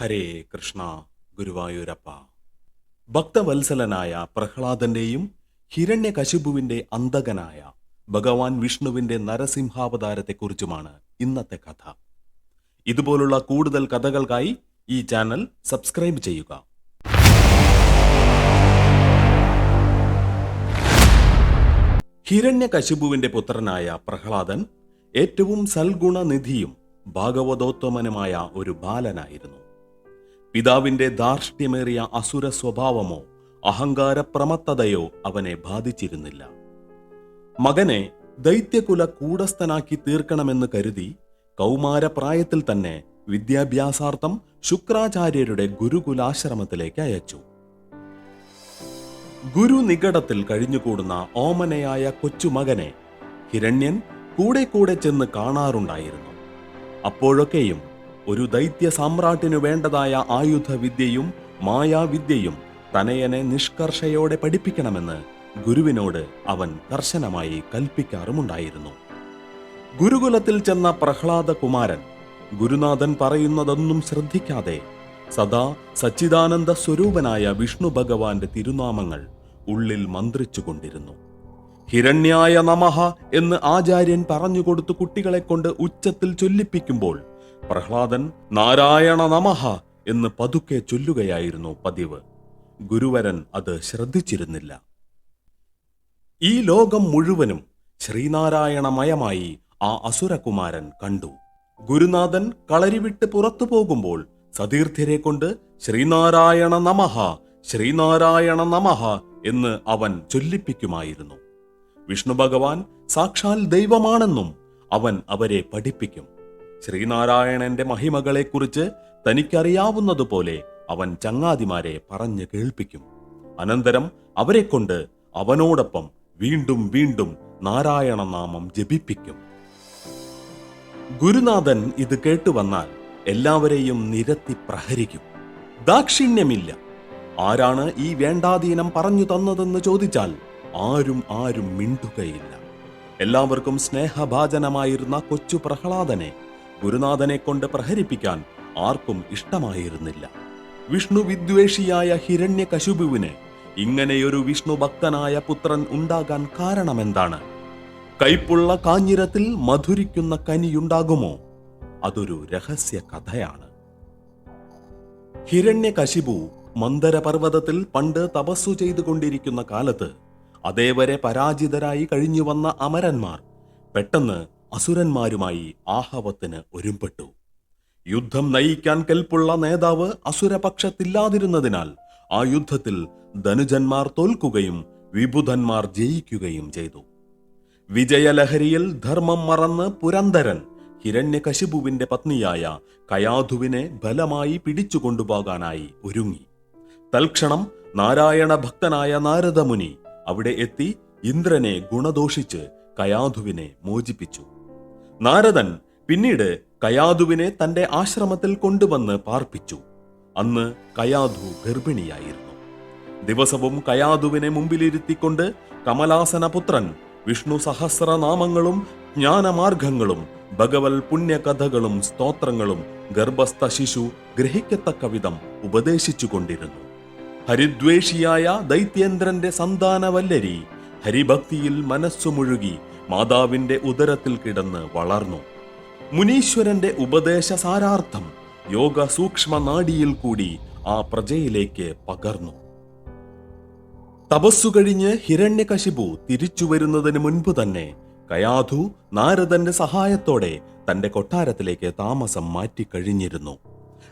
ഹരേ കൃഷ്ണ ഗുരുവായൂരപ്പ. ഭക്തവത്സലനായ പ്രഹ്ലാദന്റെയും ഹിരണ്യകശിപുവിന്റെ അന്തകനായ ഭഗവാൻ വിഷ്ണുവിന്റെ നരസിംഹാവതാരത്തെക്കുറിച്ചുമാണ് ഇന്നത്തെ കഥ. ഇതുപോലുള്ള കൂടുതൽ കഥകൾക്കായി ഈ ചാനൽ സബ്സ്ക്രൈബ് ചെയ്യുക. ഹിരണ്യകശിപുവിന്റെ പുത്രനായ പ്രഹ്ലാദൻ ഏറ്റവും സൽഗുണനിധിയും ഭാഗവതോത്തമനുമായ ഒരു ബാലനായിരുന്നു. പിതാവിന്റെ ധാർഷ്ട്യമേറിയ അസുര സ്വഭാവമോ അഹങ്കാരപ്രമത്തതയോ അവനെ ബാധിച്ചിരുന്നില്ല. മകനെ ദൈത്യകുല കൂടസ്ഥനാക്കി തീർക്കണമെന്ന് കരുതി കൗമാരപ്രായത്തിൽ തന്നെ വിദ്യാഭ്യാസാർത്ഥം ശുക്രാചാര്യരുടെ ഗുരുകുലാശ്രമത്തിലേക്ക് അയച്ചു. ഗുരു നികടത്തിൽ കഴിഞ്ഞുകൂടുന്ന ഓമനയായ കൊച്ചുമകനെ ഹിരണ്യൻ കൂടെ കൂടെ ചെന്ന് കാണാറുണ്ടായിരുന്നു. അപ്പോഴൊക്കെയും ഒരു ദൈത്യ സാമ്രാട്ടിനു വേണ്ടതായ ആയുധവിദ്യയും മായാവിദ്യയും തനയനെ നിഷ്കർഷയോടെ പഠിപ്പിക്കണമെന്ന് ഗുരുവിനോട് അവൻ കർശനമായി കൽപ്പിക്കാറുമുണ്ടായിരുന്നു. ഗുരുകുലത്തിൽ ചെന്ന പ്രഹ്ലാദ കുമാരൻ ഗുരുനാഥൻ പറയുന്നതൊന്നും ശ്രദ്ധിക്കാതെ സദാ സച്ചിദാനന്ദ സ്വരൂപനായ വിഷ്ണു ഭഗവാന്റെ തിരുനാമങ്ങൾ ഉള്ളിൽ മന്ത്രിച്ചുകൊണ്ടിരുന്നു. ഹിരണ്യായ നമഹ എന്ന് ആചാര്യൻ പറഞ്ഞുകൊടുത്തു കുട്ടികളെ കൊണ്ട് ഉച്ചത്തിൽ ചൊല്ലിപ്പിക്കുമ്പോൾ പ്രഹ്ലാദൻ നാരായണ നമഹ എന്ന് പതുക്കെ ചൊല്ലുകയായിരുന്നു പതിവ്. ഗുരുവരൻ അത് ശ്രദ്ധിച്ചിരുന്നില്ല. ഈ ലോകം മുഴുവനും ശ്രീനാരായണമയമായി ആ അസുരകുമാരൻ കണ്ടു. ഗുരുനാഥൻ കളരിവിട്ട് പുറത്തു പോകുമ്പോൾ സതീർത്ഥ്യരെ കൊണ്ട് ശ്രീനാരായണ നമഹ ശ്രീനാരായണ നമഹ എന്ന് അവൻ ചൊല്ലിപ്പിക്കുമായിരുന്നു. വിഷ്ണു ഭഗവാൻ സാക്ഷാൽ ദൈവമാണെന്നും അവൻ അവരെ പഠിപ്പിക്കും. ശ്രീനാരായണന്റെ മഹിമകളെക്കുറിച്ച് തനിക്കറിയാവുന്നതുപോലെ അവൻ ചങ്ങാതിമാരെ പറഞ്ഞു കേൾപ്പിക്കും. അനന്തരം അവരെക്കൊണ്ട് അവനോടൊപ്പം വീണ്ടും വീണ്ടും നാരായണ നാമം ജപിപ്പിക്കും. ഗുരുനാഥൻ ഇത് കേട്ടുവന്നാൽ എല്ലാവരെയും നിരത്തി പ്രഹരിക്കും. ദാക്ഷിണ്യമില്ല. ആരാണ് ഈ വേണ്ടാധീനം പറഞ്ഞു തന്നതെന്ന് ചോദിച്ചാൽ ആരും ആരും മിണ്ടുകയില്ല. എല്ലാവർക്കും സ്നേഹഭാജനമായിരുന്ന കൊച്ചു പ്രഹ്ലാദനെ ഗുരുനാഥനെ കൊണ്ട് പ്രഹരിപ്പിക്കാൻ ആർക്കും ഇഷ്ടമായിരുന്നില്ല. വിഷ്ണു വിദ്വേഷിയായ ഹിരണ്യകശുപുവിന് ഇങ്ങനെയൊരു വിഷ്ണു ഭക്തനായ പുത്രൻ ഉണ്ടാകാൻ കാരണമെന്താണ്? കൈപ്പുള്ള കാഞ്ഞിരത്തിൽ മധുരിക്കുന്ന കനിയുണ്ടാകുമോ? അതൊരു രഹസ്യ കഥയാണ്. ഹിരണ്യകശിപു മന്ദരപർവതത്തിൽ പണ്ട് തപസ്സു ചെയ്തുകൊണ്ടിരിക്കുന്ന കാലത്ത് അതേവരെ പരാജിതരായി കഴിഞ്ഞു വന്ന അമരന്മാർ പെട്ടെന്ന് അസുരന്മാരുമായി ആഹവത്തിന് ഒരുമ്പെട്ടു. യുദ്ധം നയിക്കാൻ കെൽപ്പുള്ള നേതാവ് അസുരപക്ഷത്തില്ലാതിരുന്നതിനാൽ ആ യുദ്ധത്തിൽ ധനുജന്മാർ തോൽക്കുകയും വിബുധന്മാർ ജയിക്കുകയും ചെയ്തു. വിജയലഹരിയിൽ ധർമ്മം മറന്ന് പുരന്തരൻ ഹിരണ്യകശിപുവിന്റെ പത്നിയായ കയാധുവിനെ ബലമായി പിടിച്ചുകൊണ്ടുപോകാനായി ഒരുങ്ങി. തൽക്ഷണം നാരായണ ഭക്തനായ നാരദമുനി അവിടെ എത്തി ഇന്ദ്രനെ ഗുണദോഷിച്ച് കയാധുവിനെ മോചിപ്പിച്ചു. നാരദൻ പിന്നീട് കയാധുവിനെ തന്റെ ആശ്രമത്തിൽ കൊണ്ടുവന്ന് പാർപ്പിച്ചു. അന്ന് കയാധു ഗർഭിണിയായിരുന്നു. ദിവസവും കയാധുവിനെ മുമ്പിലിരുത്തിക്കൊണ്ട് കമലാസനപുത്രൻ വിഷ്ണു സഹസ്രനാമങ്ങളും ജ്ഞാനമാർഗങ്ങളും ഭഗവൽ പുണ്യകഥകളും സ്തോത്രങ്ങളും ഗർഭസ്ഥ ശിശു ഗ്രഹിക്കത്തക്ക വിധം ഉപദേശിച്ചുകൊണ്ടിരുന്നു. ഹരിദ്വേഷിയായ ദൈത്യേന്ദ്രന്റെ സന്താനവല്ലരി ഹരിഭക്തിയിൽ മനസ്സു മുഴുകി മാതാവിന്റെ ഉദരത്തിൽ കിടന്ന് വളർന്നു. മുനീശ്വരന്റെ ഉപദേശ സാരാർത്ഥം യോഗ സൂക്ഷ്മ നാഡിയിൽ കൂടി ആ പ്രജയിലേക്ക് പകർന്നു. തപസ്സു കഴിഞ്ഞ് ഹിരണ്യകശിപു തിരിച്ചു വരുന്നതിന് മുൻപ് തന്നെ കയാധു നാരദന്റെ സഹായത്തോടെ തന്റെ കൊട്ടാരത്തിലേക്ക് താമസം മാറ്റിക്കഴിഞ്ഞിരുന്നു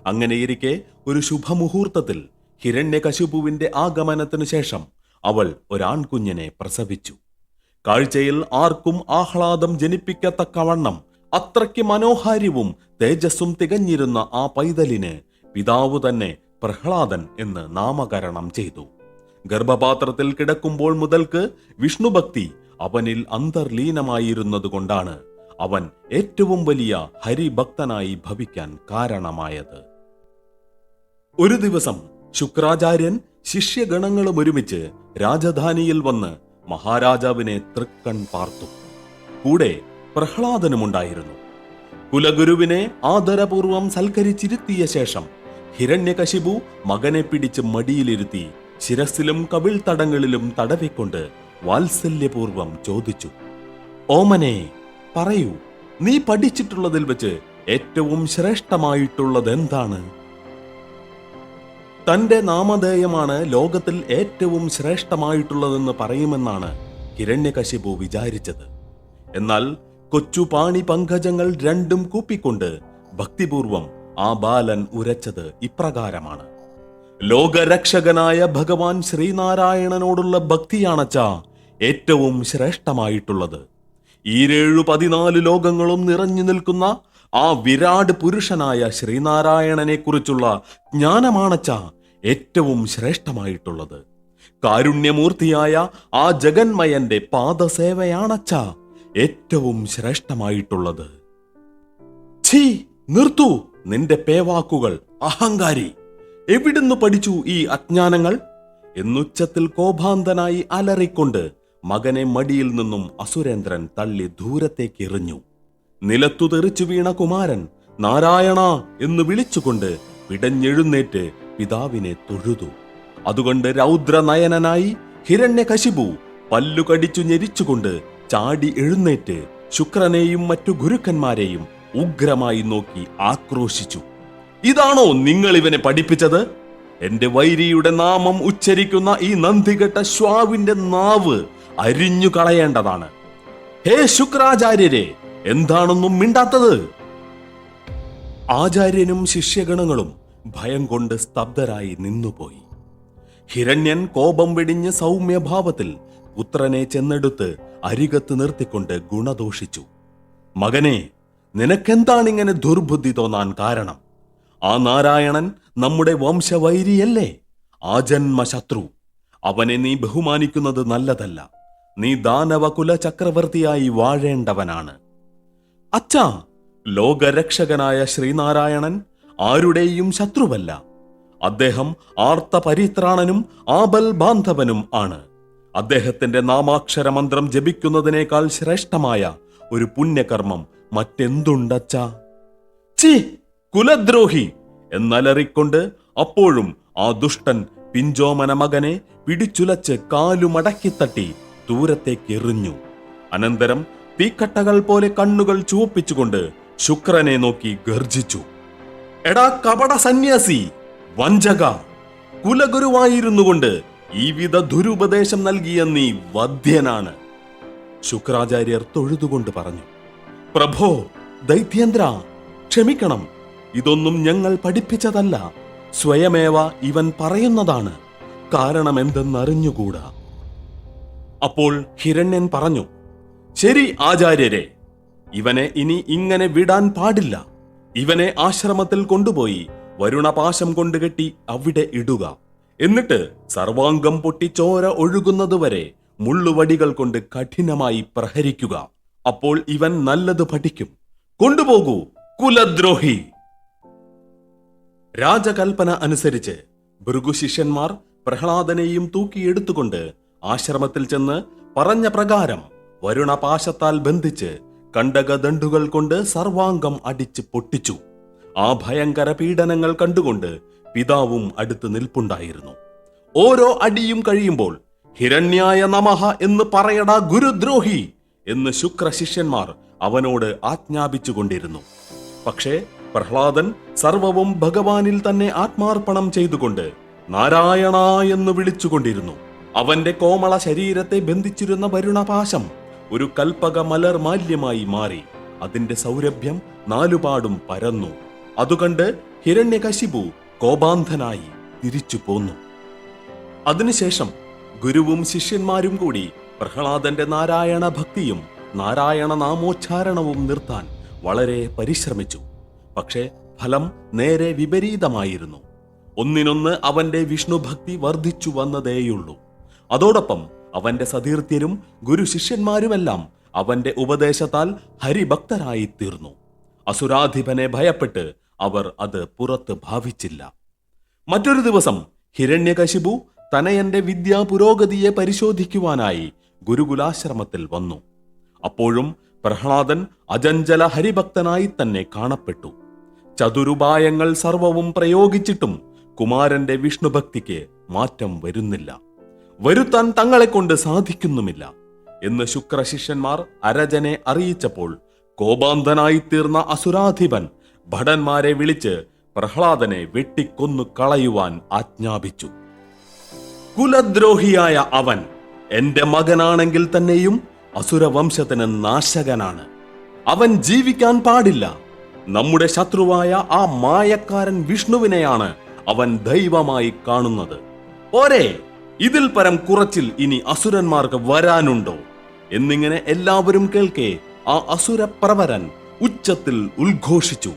അങ്ങനെയിരിക്കെ ഒരു ശുഭമുഹൂർത്തത്തിൽ ഹിരണ്യകശിപുവിന്റെ ആഗമനത്തിനു ശേഷം അവൾ ഒരാൺകുഞ്ഞിനെ പ്രസവിച്ചു. കാഴ്ചയിൽ ആർക്കും ആഹ്ലാദം ജനിപ്പിക്കത്തക്കവണ്ണം അത്രയ്ക്ക് മനോഹാര്യവും തേജസ്സും തികഞ്ഞിരുന്ന ആ പൈതലിന് പിതാവ് തന്നെ പ്രഹ്ലാദൻ എന്ന് നാമകരണം ചെയ്തു. ഗർഭപാത്രത്തിൽ കിടക്കുമ്പോൾ മുതൽക്ക് വിഷ്ണുഭക്തി അവനിൽ അന്തർലീനമായിരുന്നതുകൊണ്ടാണ് അവൻ ഏറ്റവും വലിയ ഹരിഭക്തനായി ഭവിക്കാൻ കാരണമായത്. ഒരു ദിവസം ശുക്രാചാര്യൻ ശിഷ്യഗണങ്ങളും ഒരുമിച്ച് രാജധാനിയിൽ വന്ന് മഹാരാജാവിനെ തൃക്കൺ പാർത്തു. കൂടെ പ്രഹ്ലാദനുമുണ്ടായിരുന്നു. കുലഗുരുവിനെ ആദരപൂർവം സൽക്കരിച്ചിരുത്തിയ ശേഷം ഹിരണ്യകശിപു മകനെ പിടിച്ച് മടിയിലിരുത്തി ശിരസിലും കവിൾ തടങ്ങളിലും തടവിക്കൊണ്ട് വാത്സല്യപൂർവം ചോദിച്ചു ഓമനെ പറയൂ നീ പഠിച്ചിട്ടുള്ളതിൽ വെച്ച് ഏറ്റവും ശ്രേഷ്ഠമായിട്ടുള്ളത് എന്താണ് തന്റെ നാമധേയമാണ് ലോകത്തിൽ ഏറ്റവും ശ്രേഷ്ഠമായിട്ടുള്ളതെന്ന് പറയുമെന്നാണ് ഹിരണ്യകശിപു വിചാരിച്ചത്. എന്നാൽ കൊച്ചു പാണി പങ്കജങ്ങൾ രണ്ടും കൂപ്പിക്കൊണ്ട് ഭക്തിപൂർവം ആ ബാലൻ ഉരച്ചത് ഇപ്രകാരമാണ്. ലോകരക്ഷകനായ ഭഗവാൻ ശ്രീനാരായണനോടുള്ള ഭക്തിയാണച്ച ഏറ്റവും ശ്രേഷ്ഠമായിട്ടുള്ളത്. ഈരേഴു പതിനാല് ലോകങ്ങളും നിറഞ്ഞു നിൽക്കുന്ന ആ വിരാട് പുരുഷനായ ശ്രീനാരായണനെ കുറിച്ചുള്ള ജ്ഞാനമാണച്ച ഏറ്റവും ശ്രേഷ്ഠമായിട്ടുള്ളത്. കാരുണ്യമൂർത്തിയായ ആ ജഗന്മയന്റെ പാദസേവയാണച്ച ഏറ്റവും ശ്രേഷ്ഠമായിട്ടുള്ളത്. ഛീ നിർത്തു നിന്റെ പേവാക്കുകൾ അഹങ്കാരി. എവിടുന്ന് പഠിച്ചു ഈ അജ്ഞാനങ്ങൾ? എന്നുച്ചത്തിൽ കോപാന്തനായി അലറിക്കൊണ്ട് മകനെ മടിയിൽ നിന്നും അസുരേന്ദ്രൻ തള്ളി ദൂരത്തേക്ക് എറിഞ്ഞു നിലത്തു തെറിച്ചു വീണ കുമാരൻ നാരായണ എന്ന് വിളിച്ചുകൊണ്ട് പിടഞ്ഞെഴുന്നേറ്റ് പിതാവിനെ തൊഴുതു. അതുകൊണ്ട് രൗദ്രനയനനായി ഹിരണ്യകശിപു പല്ലു കടിച്ചു ഞെരിച്ചുകൊണ്ട് ചാടി എഴുന്നേറ്റ് ശുക്രനെയും മറ്റു ഗുരുക്കന്മാരെയും ഉഗ്രമായി നോക്കി ആക്രോശിച്ചു. ഇതാണോ നിങ്ങൾ ഇവനെ പഠിപ്പിച്ചത്? എന്റെ വൈരിയുടെ നാമം ഉച്ചരിക്കുന്ന ഈ നന്ദികെട്ട ശ്വാവിന്റെ നാവ് അരിഞ്ഞു കളയേണ്ടതാണ്. ഹേ ശുക്രാചാര്യരെ എന്താണെന്നും മിണ്ടാത്തത്? ആചാര്യനും ശിഷ്യഗണങ്ങളും ഭയം കൊണ്ട് സ്തബ്ധരായി നിന്നുപോയി. ഹിരണ്യൻ കോപം വെടിഞ്ഞ് സൗമ്യഭാവത്തിൽ പുത്രനെ ചെന്നെടുത്ത് അരികത്ത് നിർത്തിക്കൊണ്ട് ഗുണദോഷിച്ചു. മകനെ നിനക്കെന്താണിങ്ങനെ ദുർബുദ്ധി തോന്നാൻ കാരണം? ആ നാരായണൻ നമ്മുടെ വംശവൈരിയല്ലേ? ആജന്മ ശത്രു അവനെ നീ ബഹുമാനിക്കുന്നത് നല്ലതല്ല. നീ ദാനവകുല ചക്രവർത്തിയായി വാഴേണ്ടവനാണ്. അച്ഛാ ലോകരക്ഷകനായ ശ്രീനാരായണൻ ആരുടെയും ശത്രുവല്ല. അദ്ദേഹം ആർത്ത പരിത്രാണനും ആബൽ ബാന്ധവനും ആണ്. അദ്ദേഹത്തിന്റെ നാമാക്ഷരമന്ത്രം ജപിക്കുന്നതിനേക്കാൾ ശ്രേഷ്ഠമായ ഒരു പുണ്യകർമ്മം മറ്റെന്തുണ്ടച്ച? ചി കുലദ്രോഹി എന്നലറിക്കൊണ്ട് അപ്പോഴും ആ ദുഷ്ടൻ പിഞ്ചോമന മകനെ പിടിച്ചുലച്ച് കാലുമടക്കിത്തട്ടി ദൂരത്തേക്ക് എറിഞ്ഞു അനന്തരം തീക്കട്ടകൾ പോലെ കണ്ണുകൾ ചുവപ്പിച്ചുകൊണ്ട് ശുക്രനെ നോക്കി ഗർജിച്ചു എടാ കപട സന്യാസി വഞ്ചക. കുലഗുരുവായിരുന്നു കൊണ്ട് ഈ വിധ ദുരുപദേശം നൽകിയ നീ വധ്യനാണ്. ശുക്രാചാര്യർ തൊഴുതുകൊണ്ട് പറഞ്ഞു പ്രഭോ ദൈത്യേന്ദ്ര ക്ഷമിക്കണം. ഇതൊന്നും ഞങ്ങൾ പഠിപ്പിച്ചതല്ല. സ്വയമേവ ഇവൻ പറയുന്നതാണ്. കാരണം എന്തെന്നറിഞ്ഞുകൂടാ അപ്പോൾ ഹിരണ്യൻ പറഞ്ഞു ശരി ആചാര്യരെ ഇവനെ ഇനി ഇങ്ങനെ വിടാൻ പാടില്ല. ഇവനെ ആശ്രമത്തിൽ കൊണ്ടുപോയി വരുണപാശം കൊണ്ടുകെട്ടി അവിടെ ഇടുക. എന്നിട്ട് സർവാംഗം പൊട്ടി ചോര ഒഴുകുന്നതുവരെ മുള്ളുവടികൾ കൊണ്ട് കഠിനമായി പ്രഹരിക്കുക. അപ്പോൾ ഇവൻ നല്ലത് പഠിക്കും. കൊണ്ടുപോകൂ കുലദ്രോഹി! രാജകൽപ്പന അനുസരിച്ച് ഭൃഗുശിഷ്യന്മാർ പ്രഹ്ലാദനെയും തൂക്കിയെടുത്തുകൊണ്ട് ആശ്രമത്തിൽ ചെന്ന് പറഞ്ഞ പ്രകാരം വരുണപാശത്താൽ ബന്ധിച്ച് കണ്ടകദണ്ഡുകൾ കൊണ്ട് സർവാംഗം അടിച്ച് പൊട്ടിച്ചു. ആ ഭയങ്കര പീഡനങ്ങൾ കണ്ടുകൊണ്ട് പിതാവും അടുത്ത് നിൽപ്പുണ്ടായിരുന്നു. ഓരോ അടിയും കഴിയുമ്പോൾ ഹിരണ്യായ നമഹ എന്ന് പറയടാ ഗുരുദ്രോഹി എന്ന് ശുക്രശിഷ്യന്മാർ അവനോട് ആജ്ഞാപിച്ചുകൊണ്ടിരുന്നു. പക്ഷേ പ്രഹ്ലാദൻ സർവവും ഭഗവാനിൽ തന്നെ ആത്മാർപ്പണം ചെയ്തുകൊണ്ട് നാരായണ എന്ന് വിളിച്ചുകൊണ്ടിരുന്നു. അവന്റെ കോമള ശരീരത്തെ ബന്ധിച്ചിരുന്ന വരുണപാശം ഒരു കൽപ്പക മലർ മാല്യമായി മാറി. അതിന്റെ സൗരഭ്യം നാലുപാടും പരന്നു. അതുകണ്ട് ഹിരണ്യകശിപു കോപാന്ധനായി തിരിച്ചു പോന്നു. അതിനുശേഷം ഗുരുവും ശിഷ്യന്മാരും കൂടി പ്രഹ്ലാദന്റെ നാരായണ ഭക്തിയും നാരായണ നാമോച്ചാരണവും നിർത്താൻ വളരെ പരിശ്രമിച്ചു. പക്ഷേ ഫലം നേരെ വിപരീതമായിരുന്നു. ഒന്നിനൊന്ന് അവന്റെ വിഷ്ണുഭക്തി വർദ്ധിച്ചു വന്നതേയുള്ളൂ. അതോടൊപ്പം അവന്റെ സതീർത്ഥ്യരും ഗുരു ശിഷ്യന്മാരുമെല്ലാം അവന്റെ ഉപദേശത്താൽ ഹരിഭക്തരായി തീർന്നു അസുരാധിപനെ ഭയപ്പെട്ട് അവർ അത് പുറത്ത് ഭാവിച്ചില്ല. മറ്റൊരു ദിവസം ഹിരണ്യകശിപു തനയന്റെ വിദ്യാ പുരോഗതിയെ പരിശോധിക്കുവാനായി ഗുരുകുലാശ്രമത്തിൽ വന്നു. അപ്പോഴും പ്രഹ്ലാദൻ അജഞ്ചല ഹരിഭക്തനായി തന്നെ കാണപ്പെട്ടു. ചതുരുപായങ്ങൾ സർവവും പ്രയോഗിച്ചിട്ടും കുമാരന്റെ വിഷ്ണുഭക്തിക്ക് മാറ്റം വരുന്നില്ല. വരുത്താൻ തങ്ങളെ കൊണ്ട് സാധിക്കുന്നുമില്ല. എന്ന് ശുക്രശിഷ്യന്മാർ അരജനെ അറിയിച്ചപ്പോൾ കോപാന്തനായി തീർന്ന അസുരാധിപൻ ഭടന്മാരെ വിളിച്ച് പ്രഹ്ലാദനെ വെട്ടിക്കൊന്നു കളയുവാൻ ആജ്ഞാപിച്ചു. കുലദ്രോഹിയായ അവൻ എന്റെ മകനാണെങ്കിൽ തന്നെയും അസുരവംശത്തിന് നാശകനാണ്. അവൻ ജീവിക്കാൻ പാടില്ല. നമ്മുടെ ശത്രുവായ ആ മായക്കാരൻ വിഷ്ണുവിനെയാണ് അവൻ ദൈവമായി കാണുന്നത്. പോരെ! ഇതിൽ പരം കുറച്ചിൽ ഇനി അസുരന്മാർക്ക് വരാനുണ്ടോ? എന്നിങ്ങനെ എല്ലാവരും കേൾക്കെ ആ അസുരപ്രവരൻ ഉച്ചത്തിൽ ഉദ്ഘോഷിച്ചു.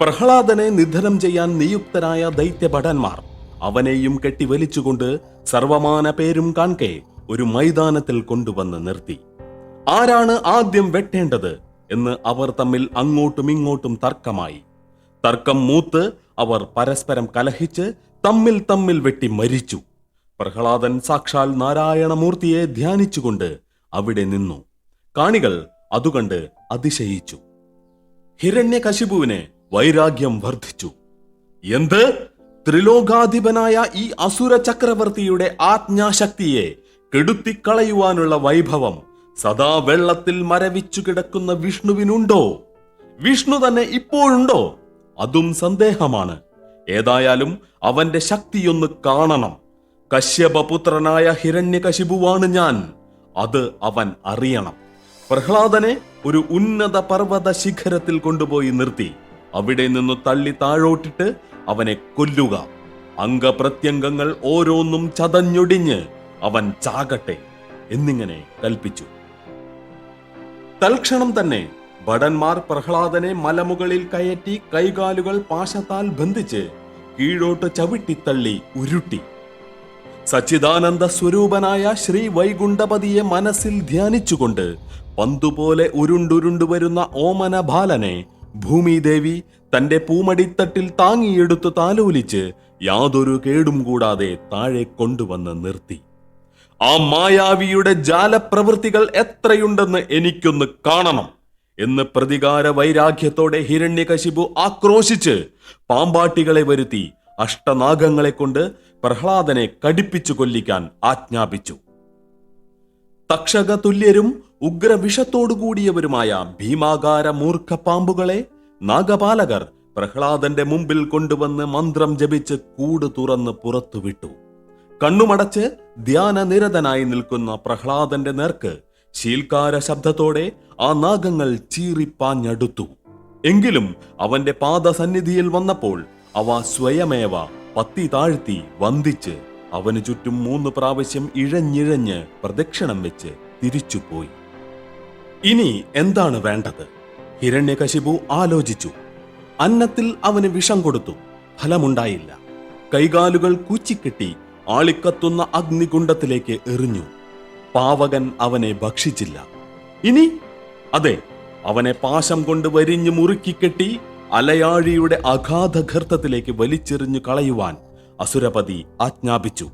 പ്രഹ്ലാദനെ നിധനം ചെയ്യാൻ നിയുക്തരായ ദൈത്യഭടന്മാർ അവനെയും കെട്ടിവലിച്ചുകൊണ്ട് സർവമാന പേരും കാൺകെ ഒരു മൈതാനത്തിൽ കൊണ്ടുവന്ന് നിർത്തി. ആരാണ് ആദ്യം വെട്ടേണ്ടത് എന്ന് അവർ തമ്മിൽ അങ്ങോട്ടും ഇങ്ങോട്ടും തർക്കമായി. തർക്കം മൂത്ത് അവർ പരസ്പരം കലഹിച്ച് തമ്മിൽ തമ്മിൽ വെട്ടി മരിച്ചു. പ്രഹ്ലാദൻ സാക്ഷാൽ നാരായണമൂർത്തിയെ ധ്യാനിച്ചുകൊണ്ട് അവിടെ നിന്നു. കാണികൾ അതുകണ്ട് അതിശയിച്ചു. ഹിരണ്യകശിപുവിന് വൈരാഗ്യം വർദ്ധിച്ചു. എന്ത്? ത്രിലോകാധിപനായ ഈ അസുര ചക്രവർത്തിയുടെ ആജ്ഞാശക്തിയെ കെടുത്തിക്കളയുവാനുള്ള വൈഭവം സദാ വെള്ളത്തിൽ മരവിച്ചു കിടക്കുന്ന വിഷ്ണുവിനുണ്ടോ? വിഷ്ണു തന്നെ ഇപ്പോഴുണ്ടോ? അതും സന്ദേഹമാണ്. ഏതായാലും അവന്റെ ശക്തിയൊന്ന് കാണണം. കശ്യപപുത്രനായ ഹിരണ്യകശിപുവാണ് ഞാൻ. അത് അവൻ അറിയണം. പ്രഹ്ലാദനെ ഒരു ഉന്നത പർവത ശിഖരത്തിൽ കൊണ്ടുപോയി നിർത്തി. അവിടെ നിന്ന് തള്ളി താഴോട്ടിട്ട് അവനെ കൊല്ലുക. അംഗപ്രത്യംഗങ്ങൾ ഓരോന്നും ചതഞ്ഞൊടിഞ്ഞ് അവൻ ചാകട്ടെ എന്നിങ്ങനെ കൽപ്പിച്ചു. തൽക്ഷണം തന്നെ ഭടന്മാർ പ്രഹ്ലാദനെ മലമുകളിൽ കയറ്റി കൈകാലുകൾ പാശത്താൽ ബന്ധിച്ച് കീഴോട്ട് ചവിട്ടിത്തള്ളി ഉരുട്ടി. സച്ചിദാനന്ദ സ്വരൂപനായ ശ്രീ വൈകുണ്ഠപതിയെ മനസ്സിൽ ധ്യാനിച്ചുകൊണ്ട് പന്തുപോലെ ഉരുണ്ടുരുണ്ടു വരുന്ന ഓമന ബാലനെ ഭൂമിദേവി തന്റെ പൂമടിത്തട്ടിൽ താങ്ങിയെടുത്ത് താലോലിച്ച് യാതൊരു കേടും കൂടാതെ താഴെ കൊണ്ടുവന്ന് നിർത്തി. ആ മായാവിയുടെ ജാലപ്രവൃത്തികൾ എത്രയുണ്ടെന്ന് എനിക്കൊന്ന് കാണണം. എന്ന് പ്രതികാര വൈരാഗ്യത്തോടെ ഹിരണ്യകശിപു ആക്രോശിച്ച് പാമ്പാട്ടികളെ വരുത്തി അഷ്ടനാഗങ്ങളെ കൊണ്ട് പ്രഹ്ലാദനെ കടിപ്പിച്ചു കൊല്ലിക്കാൻ ആജ്ഞാപിച്ചു. തക്ഷക തുല്യരും ഉഗ്രവിഷത്തോടുകൂടിയവരുമായ ഭീമാകാര മൂർഖ പാമ്പുകളെ നാഗപാലകർ പ്രഹ്ലാദന്റെ മുമ്പിൽ കൊണ്ടുവന്ന് മന്ത്രം ജപിച്ച് കൂട് തുറന്ന് പുറത്തുവിട്ടു. കണ്ണുമടച്ച് ധ്യാനനിരതനായി നിൽക്കുന്ന പ്രഹ്ലാദന്റെ നേർക്ക് ശീൽക്കാര ശബ്ദത്തോടെ ആ നാഗങ്ങൾ ചീറിപ്പാഞ്ഞടുത്തു. എങ്കിലും അവന്റെ പാദസന്നിധിയിൽ വന്നപ്പോൾ അവ സ്വയമേവ പത്തി താഴ്ത്തി വന്ദിച്ച് അവന് ചുറ്റും മൂന്ന് പ്രാവശ്യം ഇഴഞ്ഞിഴഞ്ഞ് പ്രദക്ഷിണം വെച്ച് തിരിച്ചുപോയി. ഇനി എന്താണ് വേണ്ടത്? ഹിരണ്യകശിപു ആലോചിച്ചു. അന്നത്തിൽ അവന് വിഷം കൊടുത്തു. ഫലമുണ്ടായില്ല. കൈകാലുകൾ കൂച്ചിക്കെട്ടി ആളിക്കത്തുന്ന അഗ്നികുണ്ഡത്തിലേക്ക് എറിഞ്ഞു. പാവകൻ അവനെ ഭക്ഷിച്ചില്ല. ഇനി അതെ അവനെ പാശം കൊണ്ട് വരിഞ്ഞു മുറുക്കിക്കെട്ടി അലയാഴിയുടെ അഗാധഗർത്തത്തിലേക്ക് വലിച്ചെറിഞ്ഞു കളയുവാൻ അസുരപതി ആജ്ഞാപിച്ചു.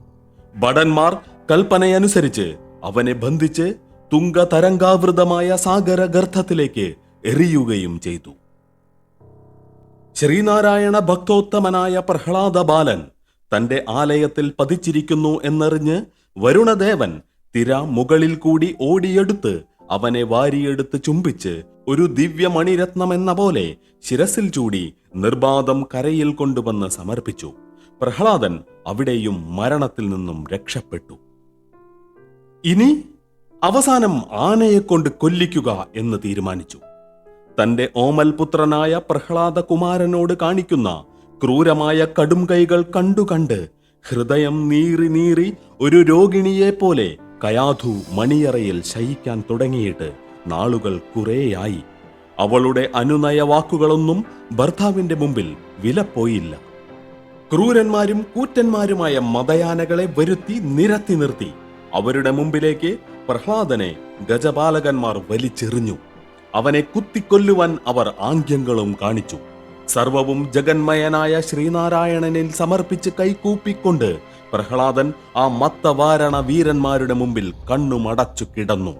ഭടന്മാർ കൽപ്പനയനുസരിച്ച് അവനെ ബന്ധിച്ച് തുംഗതരംഗാവൃതമായ സാഗരഗർത്തത്തിലേക്ക് എറിയുകയും ചെയ്തു. ശ്രീനാരായണ ഭക്തോത്തമനായ പ്രഹ്ലാദ ബാലൻ തന്റെ ആലയത്തിൽ പതിച്ചിരിക്കുന്നു എന്നറിഞ്ഞ് വരുണദേവൻ തിര മുകളിൽ കൂടി ഓടിയെടുത്ത് അവനെ വാരിയെടുത്ത് ചുംബിച്ച് ഒരു ദിവ്യ ദിവ്യമണിരത്നമെന്ന പോലെ ശിരസിൽ ചൂടി നിർബാധം കരയിൽ കൊണ്ടുവന്ന് സമർപ്പിച്ചു. പ്രഹ്ലാദൻ അവിടെയും മരണത്തിൽ നിന്നും രക്ഷപ്പെട്ടു. ഇനി അവസാനം ആനയെ കൊണ്ട് കൊല്ലിക്കുക എന്ന് തീരുമാനിച്ചു. തന്റെ ഓമൽപുത്രനായ പ്രഹ്ലാദ കുമാരനോട് കാണിക്കുന്ന ക്രൂരമായ കടും കൈകൾ കണ്ടുകണ്ട് ഹൃദയം നീറി നീറി ഒരു രോഗിണിയെ പോലെ കയാധു മണിയറയിൽ ശയിക്കാൻ തുടങ്ങിയിട്ട് നാളുകൾ കുറേയായി. അവളുടെ അനുനയ വാക്കുകളൊന്നും ഭർത്താവിന്റെ മുമ്പിൽ വിലപ്പോയില്ല ക്രൂരന്മാരും കൂറ്റന്മാരുമായ മതയാനകളെ വരുത്തി നിരത്തി നിർത്തി. അവരുടെ മുമ്പിലേക്ക് പ്രഹ്ലാദനെ ഗജപാലകന്മാർ വലിച്ചെറിഞ്ഞു. അവനെ കുത്തിക്കൊല്ലുവാൻ അവർ ആംഗ്യങ്ങളും കാണിച്ചു. സർവവും ജഗന്മയനായ ശ്രീനാരായണനിൽ സമർപ്പിച്ച് കൈകൂപ്പിക്കൊണ്ട് പ്രഹ്ലാദൻ ആ മത്തവാരണ വീരന്മാരുടെ മുമ്പിൽ കണ്ണുമടച്ചു കിടന്നു.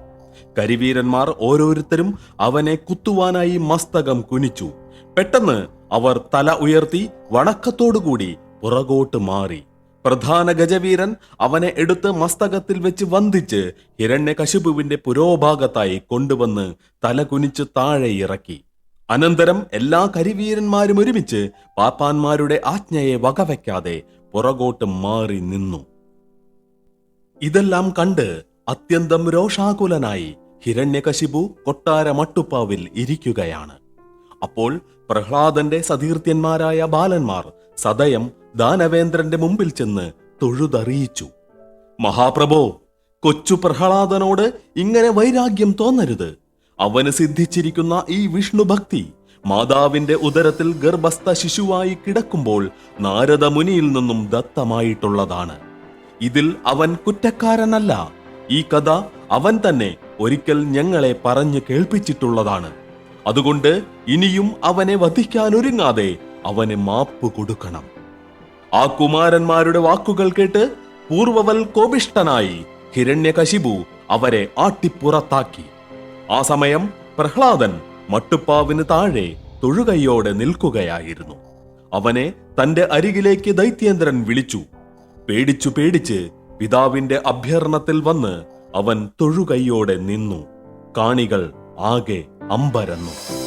കരിവീരന്മാർ ഓരോരുത്തരും അവനെ കുത്തുവാനായി മസ്തകം കുനിച്ചു. പെട്ടെന്ന് അവർ തല ഉയർത്തി വണക്കത്തോടുകൂടി പുറകോട്ട് മാറി. പ്രധാന ഗജവീരൻ അവനെ എടുത്ത് മസ്തകത്തിൽ വെച്ച് വന്ദിച്ച് ഹിരണ്യകശിപുവിന്റെ പുരോഭാഗത്തായി കൊണ്ടുവന്ന് തല കുനിച്ച് താഴെ ഇറക്കി. അനന്തരം എല്ലാ കരിവീരന്മാരും ഒരുമിച്ച് പാപ്പാന്മാരുടെ ആജ്ഞയെ വകവയ്ക്കാതെ പുറകോട്ട് മാറി നിന്നു. ഇതെല്ലാം കണ്ട് അത്യന്തം രോഷാകുലനായി ഹിരണ്യകശിപു കൊട്ടാര മട്ടുപ്പാവിൽ ഇരിക്കുകയാണ്. അപ്പോൾ പ്രഹ്ലാദന്റെ സതീർത്ഥ്യന്മാരായ ബാലന്മാർ സദയം ദാനവേന്ദ്രന്റെ മുമ്പിൽ ചെന്ന് തൊഴുതറിയിച്ചു. മഹാപ്രഭോ കൊച്ചു പ്രഹ്ലാദനോട് ഇങ്ങനെ വൈരാഗ്യം തോന്നരുത്. അവന് സിദ്ധിച്ചിരിക്കുന്ന ഈ വിഷ്ണു ഭക്തി മാതാവിന്റെ ഉദരത്തിൽ ഗർഭസ്ഥ ശിശുവായി കിടക്കുമ്പോൾ നാരദ മുനിയിൽ നിന്നും ദത്തമായിട്ടുള്ളതാണ്. ഇതിൽ അവൻ കുറ്റക്കാരനല്ല. ഈ കഥ അവൻ തന്നെ ഒരിക്കൽ ഞങ്ങളെ പറഞ്ഞു കേൾപ്പിച്ചിട്ടുള്ളതാണ്. അതുകൊണ്ട് ഇനിയും അവനെ വധിക്കാനൊരുങ്ങാതെ അവന് മാപ്പ് കൊടുക്കണം. ആ കുമാരന്മാരുടെ വാക്കുകൾ കേട്ട് പൂർവവൽ കോപിഷ്ടനായി ഹിരണ്യകശിപു അവരെ ആട്ടിപ്പുറത്താക്കി. ആ സമയം പ്രഹ്ലാദൻ മട്ടുപ്പാവിന് താഴെ തൊഴുകൈയോടെ നിൽക്കുകയായിരുന്നു. അവനെ തന്റെ അരികിലേക്ക് ദൈത്യേന്ദ്രൻ വിളിച്ചു. പേടിച്ചു പേടിച്ച് പിതാവിന്റെ അഭ്യർത്ഥനത്തിൽ വന്ന് അവൻ തൊഴുകൈയോടെ നിന്നു. കാണികൾ ആകെ അമ്പരന്നു.